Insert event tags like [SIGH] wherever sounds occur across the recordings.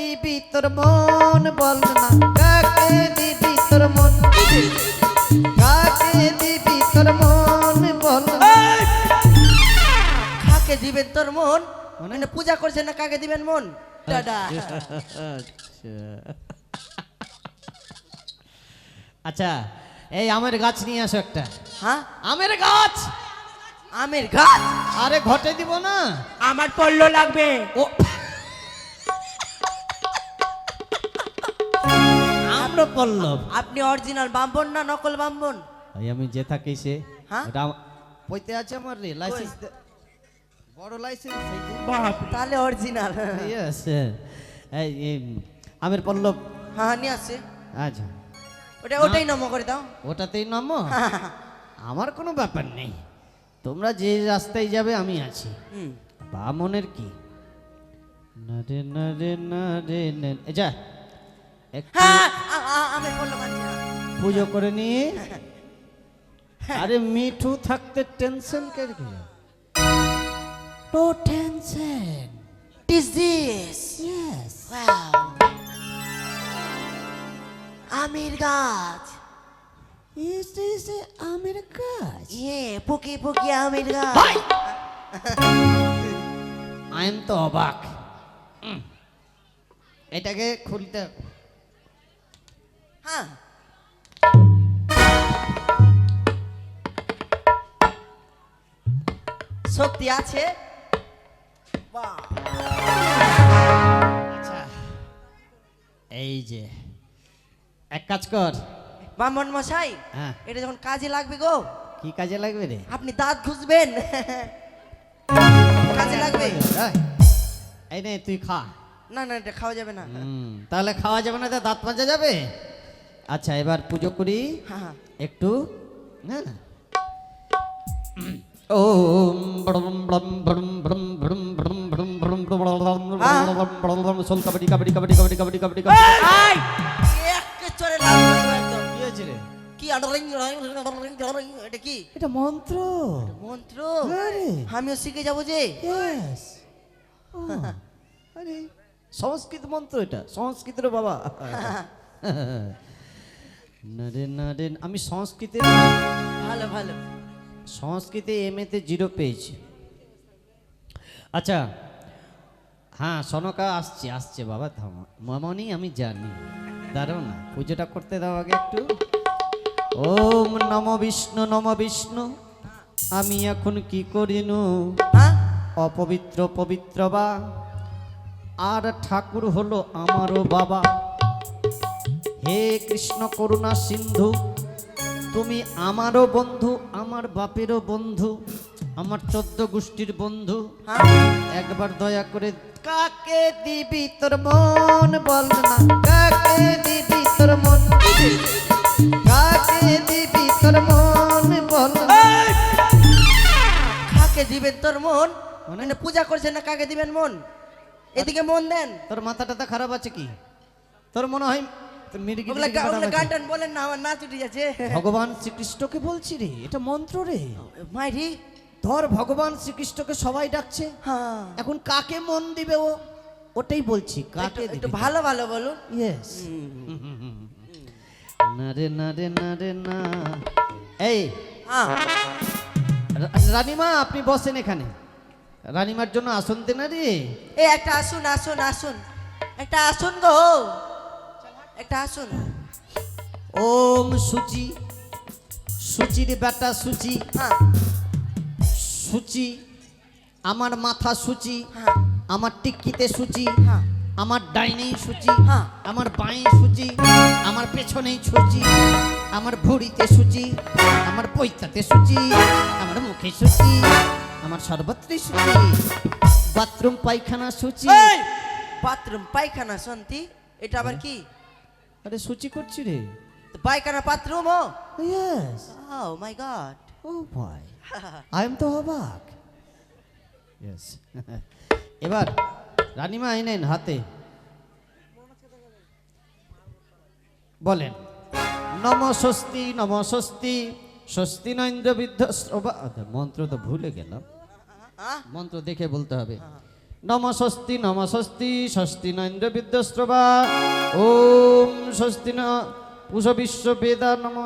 দিবি তোর মন বল না কাকে দিবি তোর মন? কাকে দিবি তোর মন বল কাকে দিবেন তোর মন? মানে পূজা করছেন না কাকে দিবেন মন? দাদা আচ্ছা এই আমের গাছ নিয়ে আসো একটা। হ্যাঁ? আমের গাছ! আমের গাছ? আরে ঘটে দিব না। আমার পল্ল লাগবে। ও আমরা পল্লব। আপনি অরিজিনাল বাম্বন না নকল বাম্বন এই আমি যে থাকি সে। হ্যাঁ? পইতে আছে আমার রে লাইসেন্স বড় লাইসেন্স তাহলে অরিজিনাল। ইয়েস এই আমের পল্লব। হ্যাঁ নিয়ে আসছে। আচ্ছা। ওটা ওটাই নম করে দাও। ওটাতেই নামো? আমার কোনো ব্যাপার নেই। তোমরা যে রাস্তায় যাবে আমি আছি। হুম। বামনের কি? না রে না রে না রে না যা। হ্যাঁ আ- আ- আমের পল্ল মানছি না। পুজো করে নিয়ে আরে মিঠু থাকতে টেনশন কে নো টেনশন this? ইয়েস. আমের গাছ ইস ইস আমের গাছ ইয়ে পুকি পুকি আমের গাছ আই এম তো অবাক এটাকে খুলতে হ্যাঁ। শক্তি আছে? আচ্ছা এই যে এক কাজ কর। ব্রাহ্মণ মশাই হ্যাঁ। এটা যখন কাজে লাগবে গো। কি কাজে লাগবে রে? আপনি দাঁত ঘুষবেন। কাজে লাগবে। এই, এই নে তুই খা। না না এটা খাওয়া যাবে না। তাহলে খাওয়া যাবে না তো দাঁত মাজা যাবে? আচ্ছা এবার পুজো করি হ্যাঁ হ্যাঁ একটু হ্যাঁ ওম ব্রম ব্রম ব্রম ব্রম ব্রম ব্রম ব্রম ব্রম ব্রম ব্রম ব্রম সোল কাবাডি কাবাডি কাবাডি কাবাডি কাবাডি কাবাডি এই! একে। কি হয়েছে রে কি আডরিং, এটা কি এটা মন্ত্র মন্ত্র আমিও শিখে যাব যে আরে সংস্কৃত মন্ত্র এটা সংস্কৃতের বাবা আমি সংস্কৃতে ভালো ভালো। সংস্কৃতে এম এতে জিরো পেয়েছি। আচ্ছা হ্যাঁ সনকা আসছে আসছে বাবা থামো। মামনি আমি জানি। দাঁড়াও না পুজোটা করতে দাও আগে একটু। ওম নম বিষ্ণু নম বিষ্ণু আমি এখন কি করিনু? হ্যাঁ? অপবিত্র পবিত্র বা। আর ঠাকুর হলো আমারও বাবা। হে কৃষ্ণ করুণা সিন্ধু, তুমি আমারও বন্ধু, আমার বাপেরও বন্ধু, আমার চোদ্দ গোষ্ঠীর বন্ধু। একবার দয়া করে কাকে দিবি তোর মন বল না, কাকে দিবি তোর মন? কাকে দিবি তোর মন বল কাকে দিবেন তোর মানে? মানে পূজা করছেন না, কাকে দিবেন মন? এদিকে মন দেন। তোর মাথাটা তো খারাপ আছে কি? তোর মনে হয় গান বলেন না আমার যাচ্ছে। ভগবান শ্রীকৃষ্ণকে বলছি রে এটা মন্ত্র রে। মাইরি। ধর ভগবান শ্রীকৃষ্ণকে সবাই ডাকছে। হ্যাঁ। এখন কাকে মন দিবে ও? ওটাই বলছি কাকে একটু- ভালো ভালো বলুন। ইয়েস না রে না রে না রে না। এই। হ্যাঁ। রানীমা আপনি বসেন এখানে। রানীমার জন্য আসন দে না রে। এই একটা আসুন আসুন আসুন। একটা আসুন গো। একটা আসুন ওম সুচি সুচির বেটা সুচি। হ্যাঁ। সুচি আমার মাথা সুচি হ্যাঁ। আমার টিক্কিতে সুচি হ্যাঁ। আমার ডাইনেই সুচি হ্যাঁ। আমার বাঁয়ে সুচি আমার পেছনেই সুচি আমার ভুড়িতে সুচি আমার পৈতাতে সুচি আমার মুখে সুচি আমার সর্বত্রই সুচি। বাথরুম পায়খানা সুচি। বাথরুম পায়খানা শান্তি এটা আবার কি? আরে সুচি করছি রে। পায়খানা বাথরুম ও? ইয়েস ও মাই গড ও ভাই আই এম তো অবাক ইয়েস এবার রানিমা এই নেন হাতে। বলেন নম স্বস্তি নম স্বস্তি। স্বস্তি নৈন্দ্র বিদ্ধ আচ্ছা, মন্ত্র তো ভুলে গেলাম। মন্ত্র দেখে বলতে হবে। নম স্বস্তি নম স্বস্তি স্বস্তি নৈন্দ্র বিদ্যস্রবা। ওম স্বস্তি ন পুষ বিশ্ব বেদা নম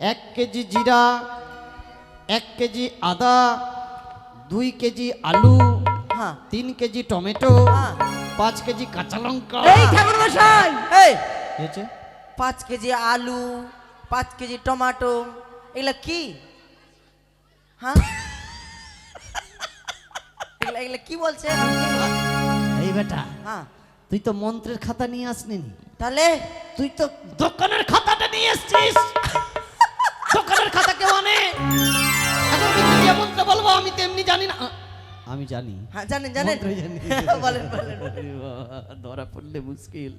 এক কেজি জিরা এক কেজি আদা দুই কেজি আলু হ্যাঁ। তিন কেজি টমেটো হ্যাঁ। পাঁচ কেজি কাঁচা লঙ্কা। এই ঠাকুর মশাই! এই হয়েছে? পাঁচ কেজি আলু পাঁচ কেজি টমেটো এগুলা কি? হ্যাঁ? এগুলা এগুলা কি বলছে এই বেটা হ্যাঁ। তুই তো মন্ত্রের খাতা নিয়ে আসনি তাহলে? তুই তো দোকানের খাতাটা নিয়ে এসছিস দোকানের খাতা কেউ আনে? এখন বলব আমি তেমনি জানি না। আমি জানি। হ্যাঁ জানেন জানেন। [LAUGHS] বলেন বলেন। ধরা পড়লে মুশকিল।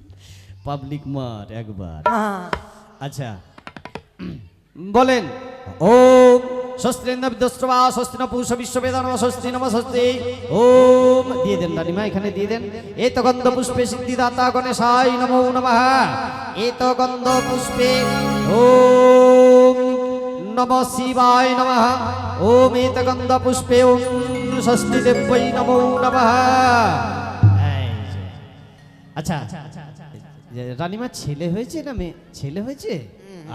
পাবলিক মার একবার। হ্যাঁ। আচ্ছা বলেন ওম স্বস্তি বিদ্যস্ত্রবা স্বস্তি ন পুষ বিশ্ববেদান স্বস্তি নম স্বস্তি। ওম দিয়ে দেন রানিমা এখানে দিয়ে দেন। এত গন্ধ পুষ্পে সিদ্ধিদাতা গণেশায় নমো নমঃ। এত গন্ধ পুষ্পে ওম নম শিবায় নমঃ। ওম এত গন্ধ পুষ্পে ওম স্বস্তি দেব্যই নমো নমঃ। আচ্ছা রানিমা ছেলে হয়েছে না মেয়ে? ছেলে হয়েছে?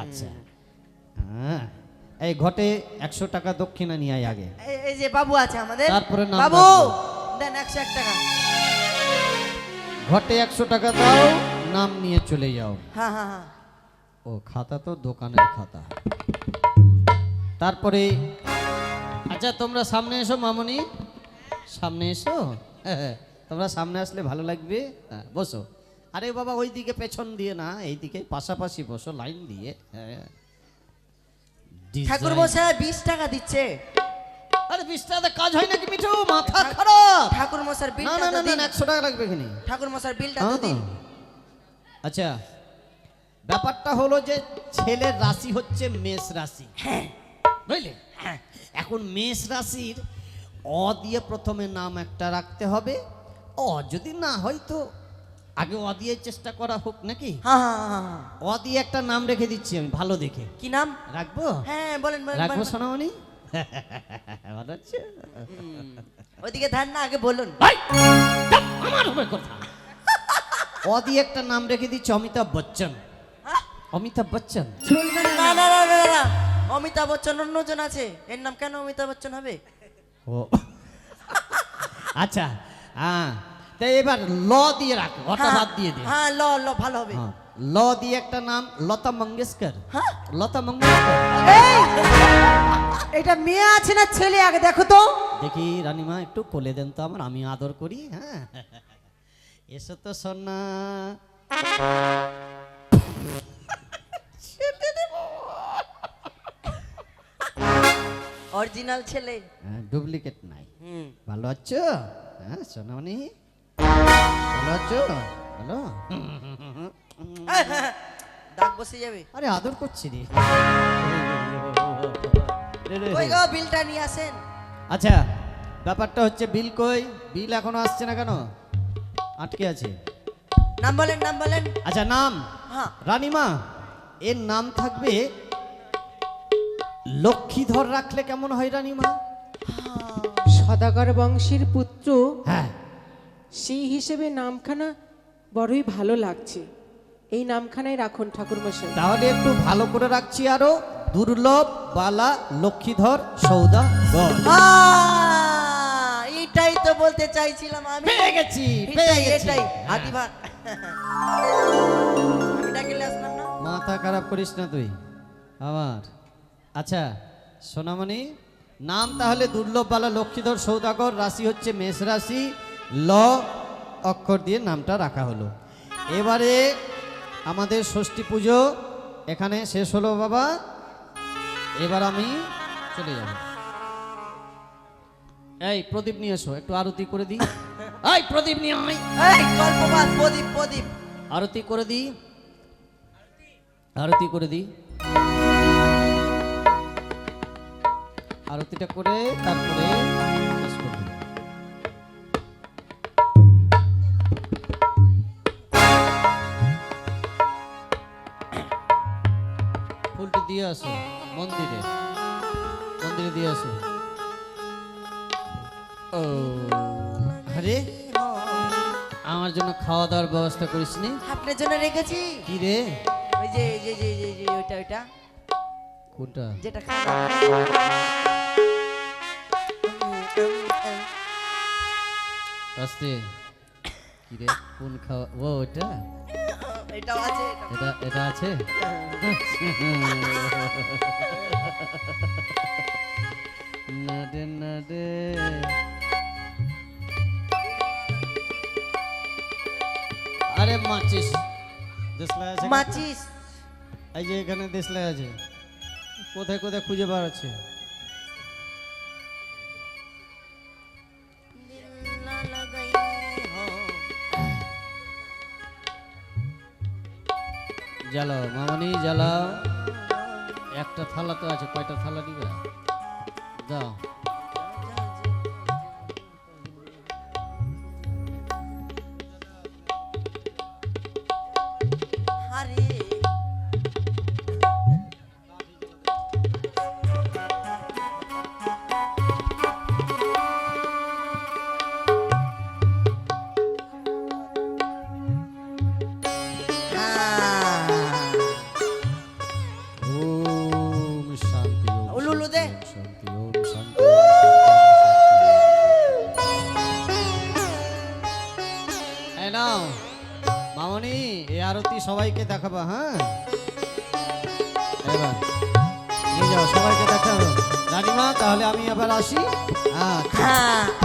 আচ্ছা। হ্যাঁ। এই ঘটে একশো টাকা দক্ষিণা নিয়ে আয় আগে। এই- যে বাবু আছে আমাদের। তারপরে নাম বাবু! দেন একশো এক টাকা। ঘটে একশো টাকা দাও নাম নিয়ে চলে যাও। হ্যাঁ হ্যাঁ হ্যাঁ। ও খাতা তো দোকানের খাতা। তারপরে আচ্ছা তোমরা সামনে এসো মামনি। সামনে এসো? হ্যাঁ, তোমরা সামনে আসলে ভালো লাগবে। হ্যাঁ, বসো। আরে বাবা ওই দিকে পেছন দিয়ে না এইদিকে পাশাপাশি বসো লাইন দিয়ে। হ্যাঁ। ঠাকুর মশাই বিশ টাকা দিচ্ছে। আরে বিশ টাকাতে কাজ হয় নাকি মিঠু? মাথা খারাপ। ঠাকুর মশার না বিলটা না না না একশো টাকা লাগবে এখানে। ঠাকুর মশার বিলটা তো হ্যাঁ। দিন আচ্ছা ব্যাপারটা হলো যে ছেলের রাশি হচ্ছে মেষ রাশি। হ্যাঁ। বুঝলে? এখন মেষ রাশির অ দিয়ে প্রথমে নাম একটা রাখতে হবে। অ যদি না হয় তো আগে অ দিয়ে চেষ্টা করা হোক নাকি? হ্যাঁ হ্যাঁ, হ্যাঁ, হ্যাঁ। অ দিয়ে একটা নাম রেখে দিচ্ছি আমি ভালো দেখে। কি নাম? রাখব? হ্যাঁ বলেন রাখব। সোনামণি? [LAUGHS] ভালো হচ্ছে ওইদিকে ধান না আগে বলুন। ভাই, আমার হবে কথা। [LAUGHS] অ দিয়ে একটা নাম রেখে দিচ্ছি অমিতাভ বচ্চন। হ্যাঁ? অমিতাভ বচ্চন? না না না না না অমিতাভ বচ্চন অন্যজন আছে। এর নাম কেন অমিতাভ বচ্চন হবে? ও। [LAUGHS] আচ্ছা হ্যাঁ তো এবার ল দিয়ে রাখ ওটা হ্যাঁ, বাদ দিয়ে দে। হ্যাঁ ল ল ভালো হবে। হ্যাঁ, ল দিয়ে একটা নাম লতা মঙ্গেশকর। হ্যাঁ? লতা মঙ্গেশকর। এটা মেয়ে আছে না ছেলে? আগে দেখো তো। দেখি রানীমা একটু কোলে দেন তো আমার আমি আদর করি হ্যাঁ। এসো তো সোনা। অরিজিনাল ছেলে। ডুপ্লিকেট নাই। ভালো আছো? হ্যাঁ সোনামণি। দাগ বসে যাবে। আরে আদর করছি রে। ওই গো বিলটা নিয়ে আসেন। আচ্ছা ব্যাপারটা হচ্ছে বিল কই? বিল এখনও আসছে না কেন? আটকে আছে। নাম বলেন নাম বলেন। আচ্ছা নাম। হ্যাঁ। রানীমা এর নাম থাকবে লক্ষ্মীধর রাখলে কেমন হয় রানীমা? সদাগর বংশের পুত্র হ্যাঁ। সেই হিসেবে নামখানা বড়ই ভালো লাগছে। এই নামখানায় রাখুন ঠাকুর মশাই। তাহলে একটু ভালো করে রাখছি আরও। দুর্লভ বালা লক্ষ্মীধর সৌদা এটাই তো বলতে চাইছিলাম আমি। পেয়ে গেছি পেয়ে গেছি। এটাই। ভাগ আমি ডাকিলে আসলাম না। মাথা খারাপ করিস না তুই। আমার। আচ্ছা সোনামণি নাম তাহলে দুর্লভ বালা লক্ষ্মীধর সৌদাগর রাশি হচ্ছে মেষ রাশি। ল অক্ষর দিয়ে নামটা রাখা হলো। এবারে আমাদের ষষ্ঠী পুজো এখানে শেষ হলো বাবা। এবার আমি চলে যাব। এই প্রদীপ নিয়ে এসো একটু আরতি করে দিই। এই প্রদীপ নিয়ে আয়। এই কল্পবাদ প্রদীপ প্রদীপ। আরতি করে দিই। আরতি করে দিই। আরতিটা করে তারপরে দিয়ে আসো মন্দিরে। মন্দিরে দিয়ে আসো। ও আরে আমার জন্য খাওয়া দাওয়ার ব্যবস্থা করিস নি আপনার জন্য রেখেছি। কি রে? ওই যে এই যে এই যে যে ওইটা ওইটা। কোনটা? যেটা খাওয়া আস্তে। কি রে? কোন খাওয়া ও ওটা এটাও আছে এটা। আছে। নাডে নাডে আরে মাচিস। দেশলাই আছে? মাচিস। এই যে এখানে দেশলাই আছে। কোথায় কোথায় খুঁজে বার জ্বালাও মামনি জ্বালাও। একটা থালা তো আছে কয়টা থালা দিবে? দাও। নাও। মামনি, এই আরতি সবাইকে দেখাবো হ্যাঁ? এবার, নিয়ে সবাইকে দেখাবো। রানীমা, তাহলে আমি আবার আসি। হ্যাঁ।